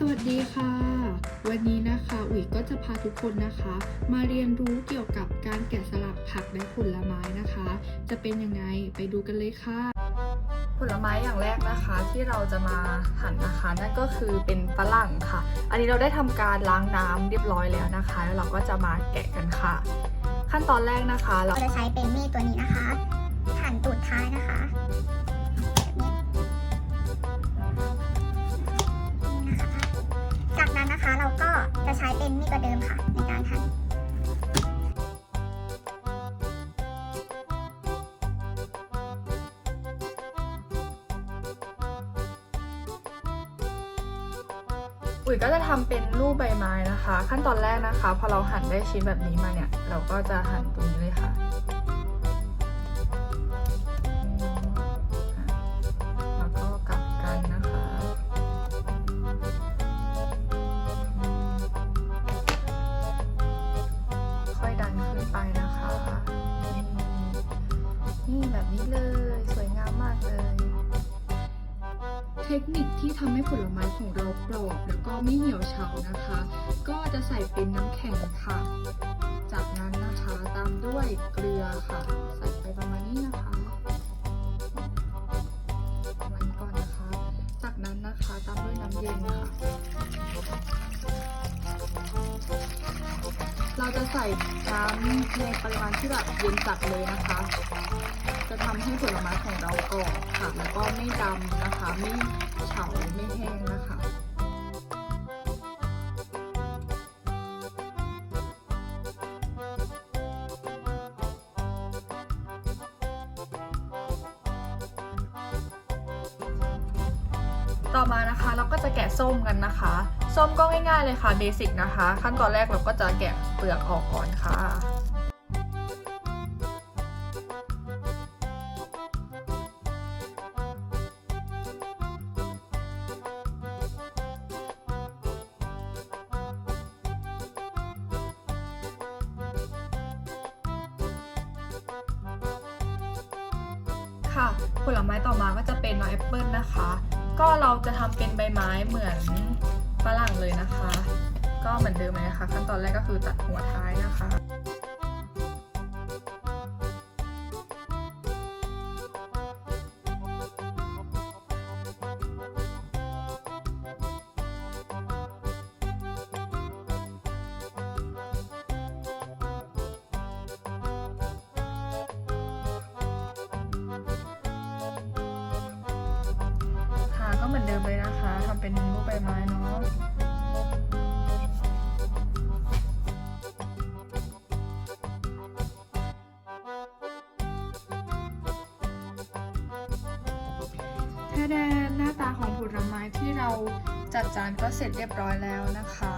สวัสดีค่ะ วันนี้นะคะอุ๋ยก็จะพาทุกคนนะคะ มาเรียนรู้เกี่ยวกับการแกะสลักผักและผลไม้นะคะ จะเป็นยังไงไปดูกันเลยค่ะ ผลไม้อย่างแรกนะคะที่เราจะมาหั่นนะคะนั่นก็คือเป็นฝรั่งค่ะ อันนี้เราได้ทำการล้างน้ำเรียบร้อยแล้วนะคะ แล้วเราก็จะมาแกะกันค่ะ ขั้นตอนแรกนะคะ เราเราจะใช้เป็นมีดตัวนี้นะคะ หั่นตูดท้ายนะคะ อุ๋ยก็จะทำเป็นรูปใบไม้นะคะ ขั้นตอนแรกนะคะ พอเราหั่นได้ชิ้นแบบนี้มาเนี่ย เราก็จะหั่นตรงนี้เลยค่ะแล้วก็กลับกันนะคะค่อยดันขึ้นไปนะคะ นี่แบบนี้เลย เทคนิคที่ทำให้ผลไม้ของเรากรอบแล้วก็ไม่เหี่ยวเฉานะคะ ก็จะใส่เป็นน้ำแข็งค่ะ จากนั้นนะคะตามด้วยเกลือค่ะ ใส่ไปประมาณนี้นะคะประมาณนี้ก่อนนะคะ จากนั้นนะคะตามด้วยน้ำเย็นค่ะ เราจะใส่น้ำในปริมาณที่แบบเย็นจัดเลยนะคะ จะทำให้ผลไม้ของเรากรอบค่ะ แล้วก็ไม่ดำนะคะ ไม่เฉาไม่แห้งนะคะต่อมานะคะเราก็จะแกะส้มกันนะคะ ส้มก็ง่ายๆเลยค่ะเบสิกนะคะ ขั้นตอนแรกเราก็จะแกะเปลือกออกก่อนค่ะ ค่ะ ผลไม้ต่อมาก็จะเป็นน้องแอปเปิลนะคะ ก็เราจะทำเป็นใบไม้เหมือนฝรั่งเลยนะคะ ก็เหมือนเดิมเลยนะคะ ขั้นตอนแรกก็คือตัดหัวท้ายนะคะ เหมือนเดิมเลยนะคะทำเป็นรูปใบไม้เนาะแค่แดนหน้าตาของผลไม้ที่เราจัดจานก็เสร็จเรียบร้อยแล้วนะคะ